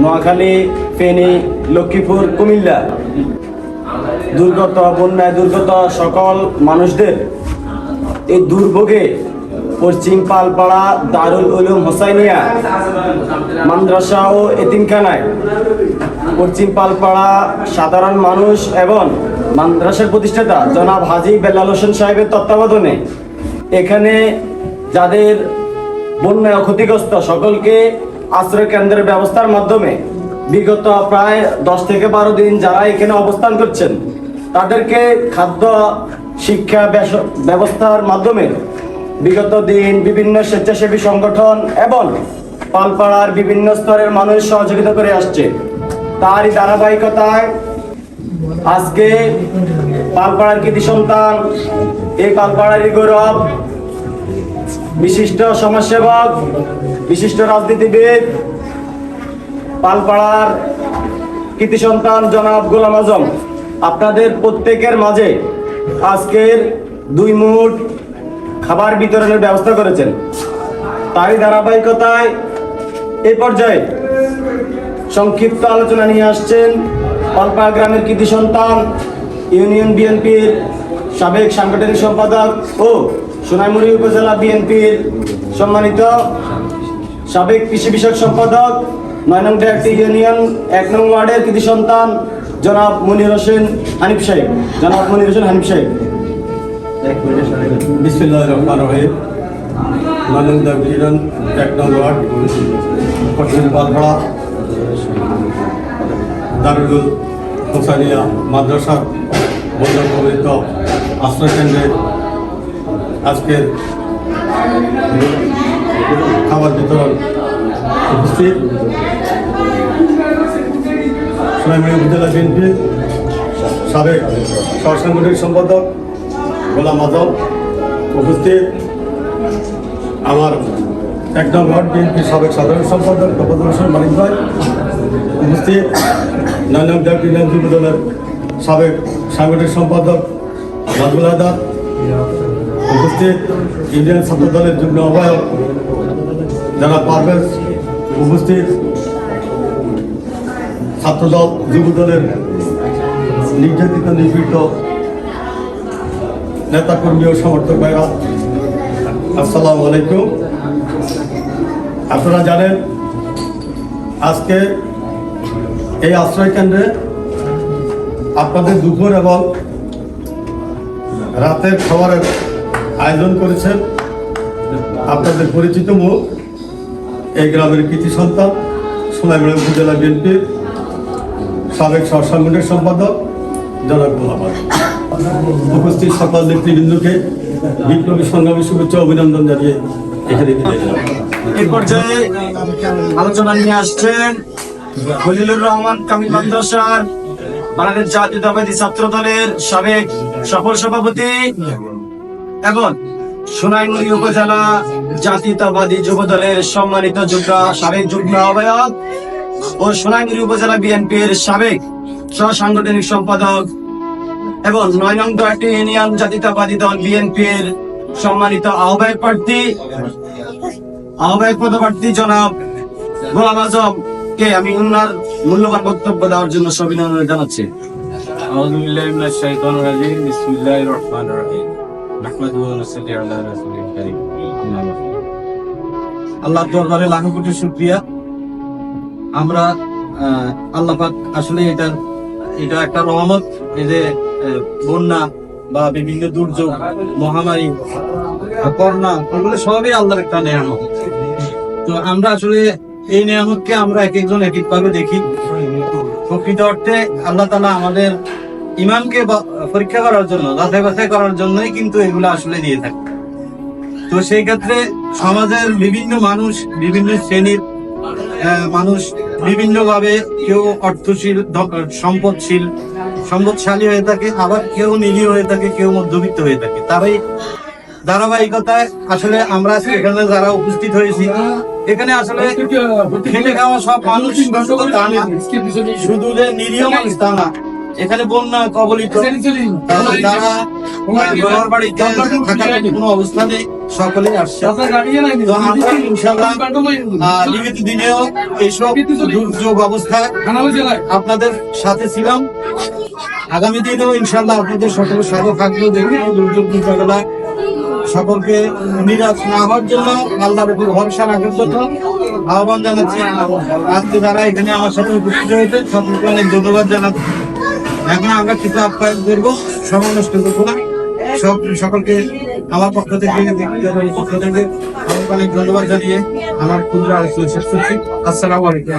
নোয়াখালী, ফেনী, লক্ষ্মীপুর, কুমিল্লা। দুর্গত, বন্যায় দুর্গত সকল মানুষদের এই দুর্ভোগে পশ্চিম পালপাড়া দারুল উলুম হোসাইনিয়া মাদ্রাসা ও এতিমখানায় পশ্চিম পালপাড়া সাধারণ মানুষ এবং মাদ্রাসার প্রতিষ্ঠাতা জনাব হাজি বেলাল হোসেন সাহেবের তত্ত্বাবধানে এখানে যাদের বন্যায় ক্ষতিগ্রস্ত সকলকে আশ্রয় কেন্দ্রের ব্যবস্থার মাধ্যমে বিগত প্রায় দশ থেকে বারো দিন যারা এখানে অবস্থান করছেন, তাদেরকে খাদ্য, শিক্ষা বেস- ব্যবস্থার মাধ্যমে বিগত দিন বিভিন্ন স্বেচ্ছাসেবী সংগঠন এবং পালপাড়ার বিভিন্ন স্তরের মানুষ সহযোগিতা করে আসছে। তারই ধারাবাহিকতায় আজকে পালপাড়ার কৃতি সন্তান, এই পালপাড়ারই গৌরব বিশিষ্ট সমাজসেবক, বিশিষ্ট রাজনীতিবিদ, পালপাড়ার কৃতি সন্তান জনাব গোলাম আজম। আপনাদের প্রত্যেকের মাঝে আজকের দুই মুঠ খাবার বিতরণের ব্যবস্থা করেছেন। তারই ধারাবাহিকতায় এ পর্যায়ে সংক্ষিপ্ত আলোচনা নিয়ে আসছেন পালপাড়া গ্রামের কৃতি সন্তান, ইউনিয়ন বিএনপির সাবেক সাংগঠনিক সম্পাদক ও সোনাইমুড়ি উপজেলা বিএনপির সম্মানিত সাবেক কৃষি বিষয়ক সম্পাদক, নয় নং একটি ইউনিয়ন, এক নং ওয়ার্ডের কৃতি সন্তান জনাব মনির হোসেন হানিফ সাহেব। জনাব মনির হোসেন হানিফ সাহেব। বিসমিল্লাহ এক মাদ্রাসার বন্ধ প্রবৃত্ত আশ্রয় কেন্দ্রে আজকের খাবার বিতরণ উপস্থিত। সোনাইমুড়ি উপজেলা বিএনপি সাবেক সহসাংগঠনিক সম্পাদক গোলাম আজম উপস্থিত। আমার এক নং ওয়ার্ড বিএনপি সাবেক সাধারণ সম্পাদক হোসেন মানিক ভাই উপস্থিত। নয় নং দেব ইউনিয়ন যুব সাবেক সাংগঠনিক সম্পাদক নাজমুল আদার উপস্থিত ইন্ডিয়ান ছাত্র দলের যুগ্ম আহ্বায়ক যারা পারভেজ উপস্থিত ছাত্রদল যুব দলের নির্যাতিত, নিপীড়িত নেতাকর্মী ও সমর্থক ভাইরা, আসসালামু আলাইকুম। আপনারা জানেন, আজকে এই আশ্রয় কেন্দ্রে আপনাদের দুপুর এবং রাতের খাবারের আয়োজন করেছেন আপনাদের পরিচিত মুখ, এই গ্রামের কৃতি সন্তান সোনাইমুড়া উপজেলা বিএনপির সাবেক সহসাংগঠনিক সম্পাদক গোলাম আলী। উপস্থিত সকল নেতৃবৃন্দকে বিপ্লবী সংগ্রামী শুভেচ্ছা অভিনন্দন জানিয়ে এখানে বিদায়। এই পর্যায়ে আলোচনা নিয়ে আসছেন খলিলুর রহমান, কামিল মাদ্রাসার বাংলাদেশ জাতীয়তাবাদী ছাত্র দলের সাবেক সফল সভাপতি এখন সোনাইমুড়ি উপজেলা জাতীয়তাবাদী যুব দলের সম্মানিত যুগ্ম সাবেক যুগ্ম আহ্বায়ক ও সোনাইমুড়ি উপজেলা বিএনপির সাবেক সাংগঠনিক সম্পাদক এবং নয় নং দলটি ইউনিয়ন জাতীয়তাবাদী দল বিএনপির সম্মানিত আহ্বায়ক প্রার্থী। আহ্বায়ক পদপ্রার্থী জনাব গোলাম আজম কে আমি উনার মূল্যবান বক্তব্য দেওয়ার জন্য সবিনয় জানাচ্ছি। আউযু রাজিম। বিসমিল্লাহির রহমানির রহিম। আল্লাহ আল্লাহর দরবারে লাখো কোটি শুক্রিয়া। আমরা আল্লাহ আসলে এটা এটা একটা রহমত, এই যে বন্যা বা বিভিন্ন দুর্যোগ, মহামারী, করোনা এগুলো সবই আল্লাহর একটা নিয়ামত। তো আমরা আসলে এই নিয়ামতকে আমরা এক একজন এক এক ভাবে দেখি। প্রকৃত অর্থে আল্লাহ তালা আমাদের ইমানকে বা- পরীক্ষা করার জন্য, যাচাই বাছাই করার জন্যই কিন্তু এগুলো আসলে দিয়ে থাকে। তো সেই ক্ষেত্রে সমাজের বিভিন্ন মানুষ, বিভিন্ন শ্রেণির মানুষ বিভিন্ন ভাবে কেউ অর্থশীল সম্পদশীল, সম্পদশালী হয়ে থাকে, আবার কেউ নিরীহ হয়ে থাকে, কেউ মধ্যবিত্ত হয়ে থাকে। তারাই ধারাবাহিকতায় আসলে আমরা এখানে যারা উপস্থিত হয়েছি, এখানে আসলে খেটে খাওয়া সব মানুষ শুধু যে নিরীহ মানুষ তা না। এখানে বন্যা কবলিত বাড়িতে থাকার কোনো অবস্থা নেই আসছে। আমরা ইনশাআল্লাহ আহ, দিনেও এইসব দুর্যোগ অবস্থায় আপনাদের সাথে ছিলাম। আগামী দিনেও ইনশাআল্লাহ আপনাদের সকলের সাথে থাকব দেখব দুর্যোগ মোকাবেলায় সকলকে নিরাশ না হওয়ার জন্য আল্লাহর উপর ভরসা রাখার জন্য আহ্বান জানাচ্ছি। আজকে যারা এখানে আমার সাথে উপস্থিত হয়েছে সকলকে অনেক ধন্যবাদ জানাচ্ছি। এখন আমরা কিছু আপ্যায়ন করব সময় নষ্ট করব না। সব সকলকে আমার পক্ষ থেকে পক্ষ থেকে অনেক অনেক ধন্যবাদ জানিয়ে আমার ক্ষুদ্র আলোচনা শেষ করছি। আসসালামু আলাইকুম